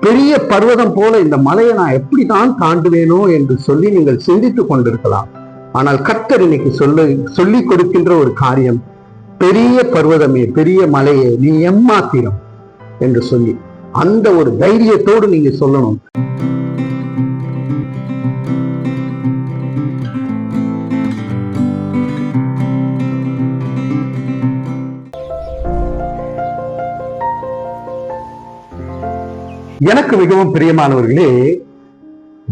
பெரிய பர்வதம் போல இந்த மலையை நான் எப்படி தான் தாண்டுவேனோ என்று சொல்லி நீங்கள் சிந்தித்துக் கொண்டிருக்கலாம். ஆனால் கர்த்தர் இன்னைக்கு சொல்ல சொல்லி கொடுக்கின்ற ஒரு காரியம் பெரிய பர்வதமே பெரிய மலையே நீ எம்மாத்திரம்? என்று சொல்லி அந்த ஒரு தைரியத்தோடு நீங்க சொல்லணும். எனக்கு மிகவும் பிரியமானவர்களே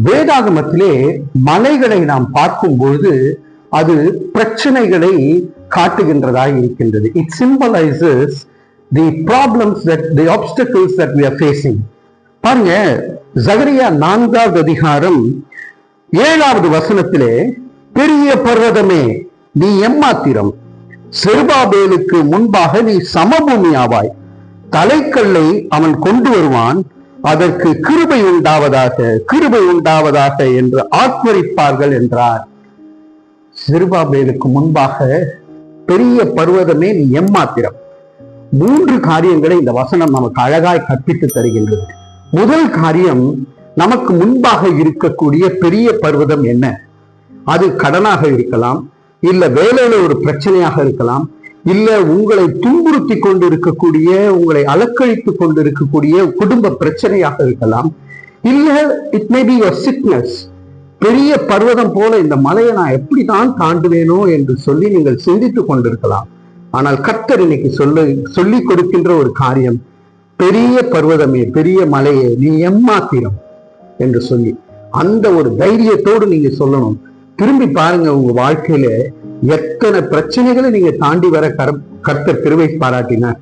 வேதாகமத்திலே மலைகளை நாம் பார்க்கும் பொழுது அது பிரச்சனைகளை காட்டுகின்றதாக இருக்கின்றது. It symbolises the problems that the obstacles that we are facing பாருங்க ஜகரியா நான்காவது அதிகாரம் ஏழாவது வசனத்திலே பெரிய பர்வதமே நீ எம்மாத்திரம்? செருபாபேலுக்கு முன்பாக நீ சமபூமி ஆவாய். தலைக்கல்லை அவன் கொண்டு வருவான். அதற்கு கிருபை உண்டாவதாக கிருபை உண்டாவதாக என்று ஆத்மரிப்பார்கள் என்றார். சிறுபாபேலுக்கு முன்பாக பெரிய பருவதமே நீ எம்மாத்திரம். மூன்று காரியங்களை இந்த வசனம் நமக்கு அழகாய் கற்பித்து தருகின்றது. முதல் காரியம் நமக்கு முன்பாக இருக்கக்கூடிய பெரிய பருவதம் என்ன? அது கடனாக இருக்கலாம் இல்ல வேலையில ஒரு பிரச்சனையாக இருக்கலாம் இல்ல உங்களை துன்புறுத்தி கொண்டு இருக்கக்கூடிய உங்களை அலக்கழித்து கொண்டு இருக்கக்கூடிய குடும்ப பிரச்சனையாக இருக்கலாம். இல்ல it may be your sickness பெரிய பர்வதம் போல இந்த மலையை நான் எப்படி தான் தாண்டுவேனோ என்று சொல்லி நீங்கள் சிந்தித்துக் கொண்டிருக்கலாம். ஆனால் கர்த்தர் இன்னைக்கு சொல்ல சொல்லிக் கொடுக்கின்ற ஒரு காரியம் பெரிய பர்வதமே பெரிய மலையே நீ எம்மாத்திரம் என்று சொல்லி. அந்த ஒரு தைரியத்தோடு நீங்க சொல்லணும். திரும்பி பாருங்க உங்க வாழ்க்கையில எத்தனை பிரச்சனைகளை நீங்க தாண்டி வர கர கர்த்த திருவை பாராட்டினார்.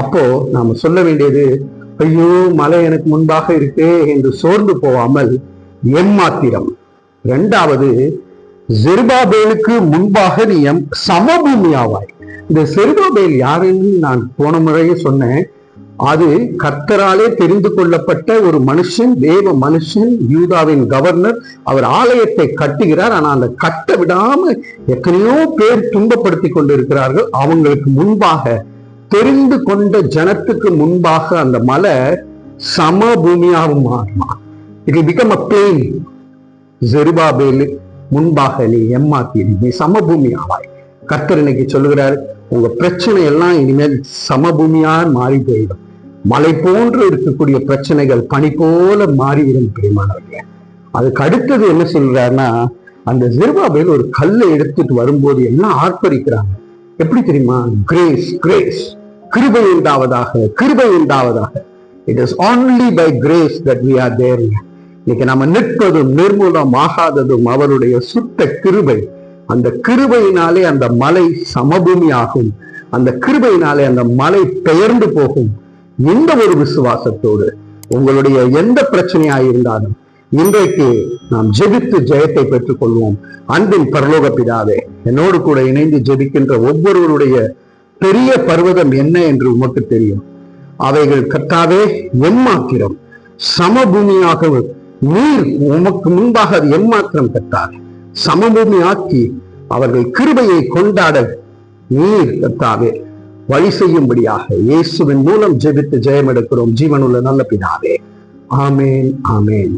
அப்போ நாம சொல்ல வேண்டியது ஐயோ மலை எனக்கு முன்பாக இருக்கே என்று சோர்ந்து போவாமல் எம்மாத்திரம். இரண்டாவது ஜெருபாபேலுக்கு முன்பாக நீ எம் சமபூமி ஆவாய் இந்த செருபாபேல் யாருன்னு நான் போன முறையே சொன்னேன். அது கர்த்தராலே தெரிந்து கொள்ளப்பட்ட ஒரு மனுஷன் தேவ மனுஷன் யூதாவின் கவர்னர் அவர் ஆலயத்தை கட்டுகிறார். ஆனா அந்த கட்ட விடாம எத்தனையோ பேர் துன்பப்படுத்தி கொண்டிருக்கிறார்கள். அவங்களுக்கு முன்பாக தெரிந்து கொண்ட ஜனத்துக்கு முன்பாக அந்த மலை சமபூமியாகவும் மாறுமா? இட் பிகம் அ பிளேன் ஜெருபாபேலு முன்பாக நீ எம்மாத்தி நீ சமபூமி ஆவாய் கர்த்தர் இன்னைக்கு சொல்லுகிறார் உங்க பிரச்சனை எல்லாம் இனிமேல் சமபூமியா மாறி போயிடும். மலை போன்று இருக்கக்கூடிய பிரச்சனைகள் பனி போல மாறிவிடும் பிரியமானவர்களே. அதுக்கு அடுத்தது என்ன சொல்றாருன்னா அந்த ஜெருபாபேல் ஒரு கல்லை எடுத்துட்டு வரும்போது எல்லாம் ஆர்ப்பரிக்கிறாங்க? எப்படி தெரியுமா? கிரேஸ் கிரேஸ் கிருபை உண்டாவதாக கிருபை உண்டாவதாக. It is only by grace that we are there இன்னைக்கு நம்ம நிற்பதும் நிர்மூலம் ஆகாததும் அவருடைய சுத்த கிருபை. அந்த கிருபையினாலே அந்த மலை சமபூமி ஆகும் அந்த கிருபையினாலே அந்த மலை பெயர்ந்து போகும். இந்த ஒரு விசுவாசத்தோடு உங்களுடைய எந்த பிரச்சனையா இருந்தாலும் இன்றைக்கு நாம் ஜெபித்து ஜெயத்தை பெற்றுக் கொள்வோம் அன்பின் பரலோக பிதாவே என்னோடு கூட இணைந்து ஜெபிக்கின்ற ஒவ்வொருவருடைய பெரிய பர்வதம் என்ன என்று உமக்கு தெரியும். அவைகள் கத்தாவே எம்மாத்திரம் சமபூமியாக நீர் உமக்கு முன்பாக அது எம்மாத்திரம் கத்தாவே சமபூமி ஆக்கி அவர்கள் கிருபையை கொண்டாட நீர் கத்தாவே. வழி செய்யும்படியாக இயேசுவின் மூலம் ஜெபித்து ஜெயம் எடுக்கிறோம் ஜீவனுள்ள நல்ல பிதாவே. ஆமேன் ஆமேன்.